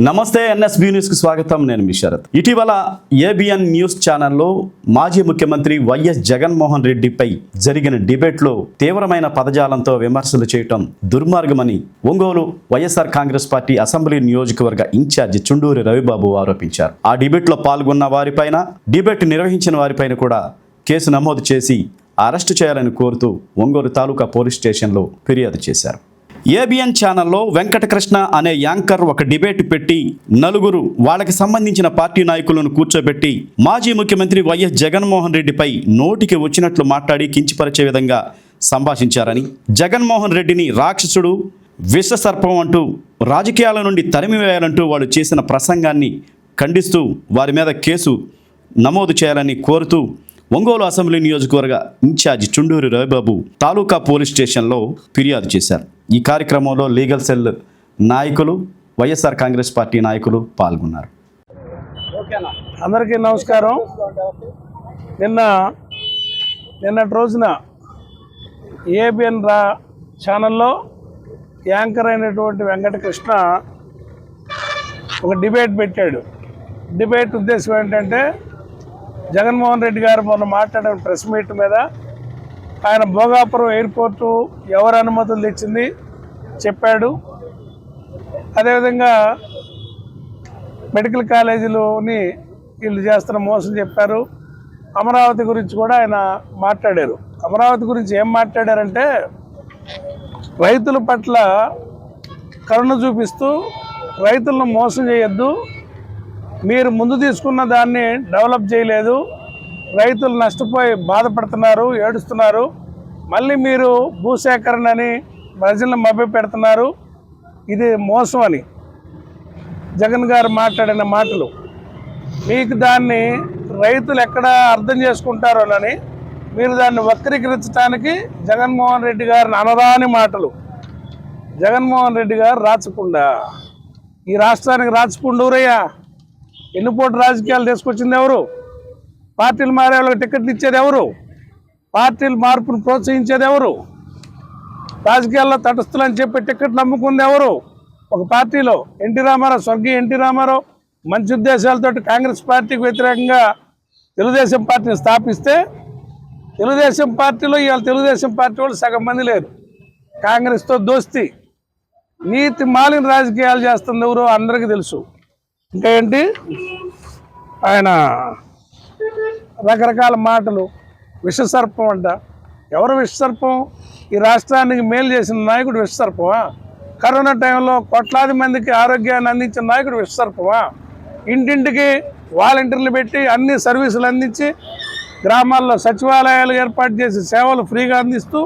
నమస్తే ఎన్ఎస్బి న్యూస్కి స్వాగతం. నేను మీ శరత్. ఇటీవల ఏబిఎన్ న్యూస్ ఛానల్లో మాజీ ముఖ్యమంత్రి వైఎస్ జగన్మోహన్ రెడ్డిపై జరిగిన డిబేట్లో తీవ్రమైన పదజాలంతో విమర్శలు చేయటం దుర్మార్గమని Ongole YSR Congress party assembly నియోజకవర్గ ఇన్ఛార్జి చుండూరి రవిబాబు ఆరోపించారు. ఆ డిబేట్లో పాల్గొన్న వారిపైన డిబేట్ నిర్వహించిన వారిపైన కూడా కేసు నమోదు చేసి అరెస్టు చేయాలని కోరుతూ ఒంగోలు తాలూకా పోలీస్ స్టేషన్లో ఫిర్యాదు చేశారు. ఏబిఎన్ ఛానల్లో వెంకటకృష్ణ అనే యాంకర్ ఒక డిబేట్ పెట్టి నలుగురు వాళ్ళకి సంబంధించిన పార్టీ నాయకులను కూర్చోబెట్టి మాజీ ముఖ్యమంత్రి వైఎస్ జగన్మోహన్ రెడ్డిపై నోటికి వచ్చినట్లు మాట్లాడి కించిపరిచే విధంగా సంభాషించారని జగన్మోహన్ రెడ్డిని రాక్షసుడు విషసర్పం అంటూ రాజకీయాల నుండి తరిమివేయాలంటూ వాళ్ళు చేసిన ప్రసంగాన్ని ఖండిస్తూ వారి మీద కేసు నమోదు చేయాలని కోరుతూ ఒంగోలు అసెంబ్లీ నియోజకవర్గ ఇన్ఛార్జ్ చుండూరి రవిబాబు తాలూకా పోలీస్ స్టేషన్లో ఫిర్యాదు చేశారు. ఈ కార్యక్రమంలో లీగల్ సెల్ నాయకులు వైఎస్ఆర్ కాంగ్రెస్ పార్టీ నాయకులు పాల్గొన్నారు. అందరికీ నమస్కారం. నిన్న నిన్నటి రోజున ఏబిఎన్ రా ఛానల్లో యాంకర్ అయినటువంటి వెంకటకృష్ణ ఒక డిబేట్ పెట్టాడు. డిబేట్ ఉద్దేశం ఏంటంటే జగన్మోహన్ రెడ్డి గారు మొన్న మాట్లాడిన ప్రెస్ మీట్ మీద ఆయన భోగాపురం ఎయిర్పోర్టు ఎవరు అనుమతులు తెచ్చింది చెప్పాడు. అదేవిధంగా మెడికల్ కాలేజీలోని వీళ్ళు చేస్తున్న మోసం చెప్పారు. అమరావతి గురించి కూడా ఆయన మాట్లాడారు. అమరావతి గురించి ఏం మాట్లాడారంటే రైతుల పట్ల కరుణ చూపిస్తూ రైతులను మోసం చేయొద్దు మీరు ముందు తీసుకున్న దాన్ని డెవలప్ చేయలేదు. రైతులు నష్టపోయి బాధపడుతున్నారు ఏడుస్తున్నారు. మళ్ళీ మీరు భూసేకరణ అని ప్రజలను మభ్య పెడుతున్నారు. ఇది మోసం అని జగన్ గారు మాట్లాడిన మాటలు. మీకు దాన్ని రైతులు ఎక్కడ అర్థం చేసుకుంటారోనని మీరు దాన్ని వక్రీకరించడానికి జగన్మోహన్ రెడ్డి గారిని అనరాని మాటలు. జగన్మోహన్ రెడ్డి గారు రాచకుండా. ఈ రాష్ట్రానికి రాచపుండూరయ్యా ఎన్నుపోటు రాజకీయాలు తీసుకొచ్చింది ఎవరు? పార్టీలు మారే వాళ్ళకి టికెట్లు ఇచ్చేది ఎవరు? పార్టీలు మార్పును ప్రోత్సహించేది ఎవరు? రాజకీయాల్లో తటస్థులని చెప్పి టికెట్ నమ్ముకుంది ఎవరు? ఒక పార్టీలో ఎన్టీ రామారావు స్వర్గీయ ఎన్టీ రామారావు మంచి ఉద్దేశాలతో కాంగ్రెస్ పార్టీకి వ్యతిరేకంగా తెలుగుదేశం పార్టీని స్థాపిస్తే తెలుగుదేశం పార్టీలో ఇవాళ తెలుగుదేశం పార్టీ వాళ్ళు సగం మంది లేరు. కాంగ్రెస్తో దోస్తి. నీతి మాలిన రాజకీయాలు చేస్తుంది ఎవరో అందరికీ తెలుసు. ఇంకా ఏంటి ఆయన రకరకాల మాటలు విషసర్పం అంట. ఎవరు విషసర్పం? ఈ రాష్ట్రానికి మేలు చేసిన నాయకుడు విషసర్పమా? కరోనా టైంలో కోట్లాది మందికి ఆరోగ్యాన్ని అందించిన నాయకుడు విషసర్పమా? ఇంటింటికి వాలంటీర్లు పెట్టి అన్ని సర్వీసులు అందించి గ్రామాల్లో సచివాలయాలు ఏర్పాటు చేసి సేవలు ఫ్రీగా అందిస్తూ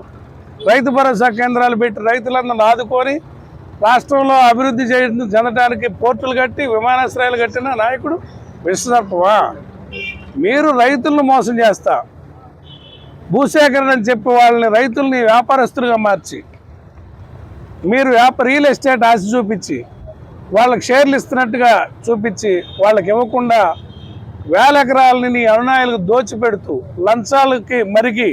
రైతు భరోసా కేంద్రాలు పెట్టి రైతులందరిని ఆదుకొని రాష్ట్రంలో అభివృద్ధి చేయడం. చెందడానికి పోర్టులు కట్టి విమానాశ్రయాలు కట్టిన నాయకుడు విశ్వసర్పవా మీరు రైతులను మోసం చేస్తా. భూసేకరణ అని చెప్పి వాళ్ళని రైతుల్ని వ్యాపారస్తులుగా మార్చి మీరు వ్యాప రియల్ ఎస్టేట్ ఆశ చూపించి వాళ్ళకి షేర్లు ఇస్తున్నట్టుగా చూపించి వాళ్ళకి ఇవ్వకుండా వేల ఎకరాలని నీ అనునాయాలకు దోచిపెడుతూ లంచాలకి మరిగి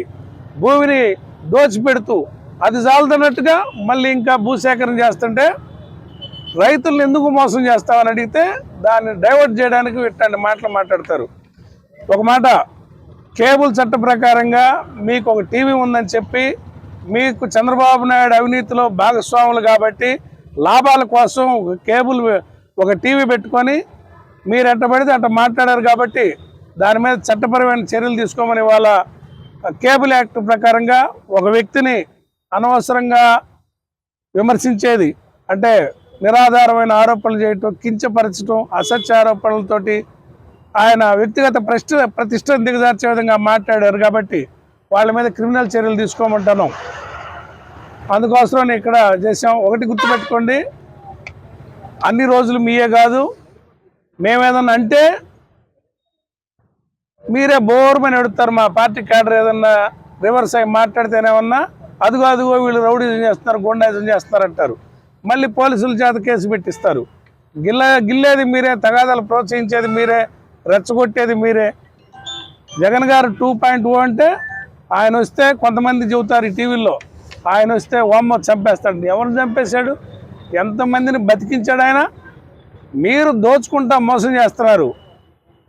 భూమిని దోచిపెడుతూ అది చాలుతున్నట్టుగా మళ్ళీ ఇంకా భూసేకరణ చేస్తుంటే రైతులను ఎందుకు మోసం చేస్తామని అడిగితే దాన్ని డైవర్ట్ చేయడానికి ఇట్లాంటి మాటలు మాట్లాడతారు. ఒక మాట కేబుల్ చట్ట ప్రకారంగా మీకు ఒక టీవీ ఉందని చెప్పి మీకు చంద్రబాబు నాయుడు అవినీతిలో భాగస్వాములు కాబట్టి లాభాల కోసం ఒక కేబుల్ ఒక టీవీ పెట్టుకొని మీరు ఎట్ట పడితే అట్ట మాట్లాడారు కాబట్టి దాని మీద చట్టపరమైన చర్యలు తీసుకోమని వాళ్ళ కేబుల్ యాక్ట్ ప్రకారంగా ఒక వ్యక్తిని అనవసరంగా విమర్శించేది. అంటే నిరాధారమైన ఆరోపణలు చేయటం కించపరచడం అసత్య ఆరోపణలతోటి ఆయన వ్యక్తిగత ప్రశ్న ప్రతిష్టను దిగజార్చే విధంగా మాట్లాడారు కాబట్టి వాళ్ళ మీద క్రిమినల్ చర్యలు తీసుకోమంటాను అందుకోసం ఇక్కడ చేసాం ఒకటి గుర్తుపెట్టుకోండి. అన్ని రోజులు మీయే కాదు. మేమేదన్నా అంటే మీరే బోర్మని అడుగుతారు మా పార్టీ క్యాడర్ ఏదన్నా రివర్స్ అయి మాట్లాడితేనేమన్నా అదిగో అదిగో వీళ్ళు రౌడీజం చేస్తున్నారు గుండాయిజం చేస్తున్నారు అంటారు మళ్ళీ పోలీసుల చేత కేసు పెట్టిస్తారు. గిల్ల గిల్లేది మీరే తగాదాలు ప్రోత్సహించేది మీరే రెచ్చగొట్టేది మీరే. జగన్ గారు టూ పాయింట్ ఓ అంటే ఆయన వస్తే కొంతమంది చెబుతారు ఈ టీవీలో ఆయన వస్తే ఓమ్మ చంపేస్తాడు. ఎవరిని చంపేశాడు? ఎంతమందిని బతికించాడు ఆయన? మీరు దోచుకుంటా మోసం చేస్తున్నారు.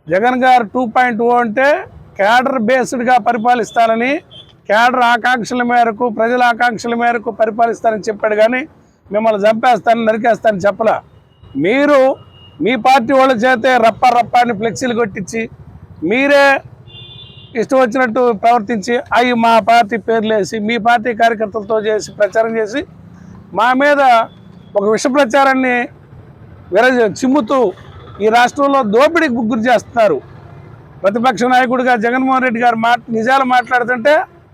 జగన్ గారు టూ పాయింట్ ఓ అంటే క్యాడర్ బేస్డ్గా పరిపాలిస్తానని క్యాడర్ ఆకాంక్షల మేరకు ప్రజల ఆకాంక్షల మేరకు పరిపాలిస్తానని చెప్పాడు కానీ మిమ్మల్ని చంపేస్తానని నరికేస్తాను చెప్పలా. మీరు మీ పార్టీ వాళ్ళ చేతే రప్ప రప్ప అని ఫ్లెక్సీలు కొట్టించి మీరే ఇష్టం వచ్చినట్టు ప్రవర్తించి అవి మా పార్టీ పేర్లేసి మీ పార్టీ కార్యకర్తలతో చేసి ప్రచారం చేసి మా మీద ఒక విష ప్రచారాన్ని విరజ చిమ్ముతూ ఈ రాష్ట్రంలో దోపిడీకి గురి చేస్తున్నారు. ప్రతిపక్ష నాయకుడిగా జగన్మోహన్ రెడ్డి గారు మాట నిజాలు మాట్లాడుతుంటే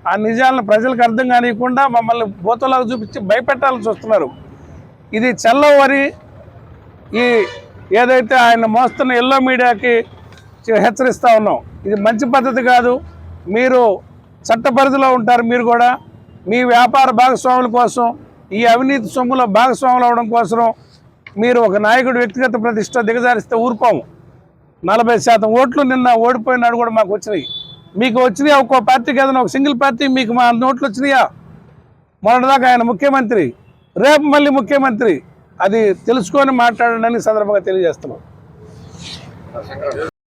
ఆ నిజాలను ప్రజలకు అర్థం కానియకుండా మమ్మల్ని బోతలాగా చూపించి భయపెట్టాలని చూస్తున్నారు ఇది చల్లవరి ఈ ఏదైతే ఆయన మోస్తున్న ఎల్లో మీడియాకి హెచ్చరిస్తూ ఉన్నాం. ఇది మంచి పద్ధతి కాదు. మీరు చట్ట పరిధిలో ఉంటారు మీరు కూడా. మీ వ్యాపార భాగస్వాముల కోసం ఈ అవినీతి సొమ్ములో భాగస్వాములు అవడం కోసం మీరు ఒక నాయకుడు వ్యక్తిగత ప్రతిష్ట దిగజారిస్తే ఊరుకోము. నలభై శాతం ఓట్లు నిన్న ఓడిపోయినాడు కూడా మాకు వచ్చినాయి. మీకు వచ్చినాయి? ఒక్కో పార్టీకి ఏదైనా ఒక సింగిల్ పార్టీ మీకు మా నోట్లు వచ్చినాయా? మొన్నటిదాకా ఆయన ముఖ్యమంత్రి రేపు మళ్ళీ ముఖ్యమంత్రి. అది తెలుసుకొని మాట్లాడండి అని సందర్భంగా తెలియజేస్తున్నాం.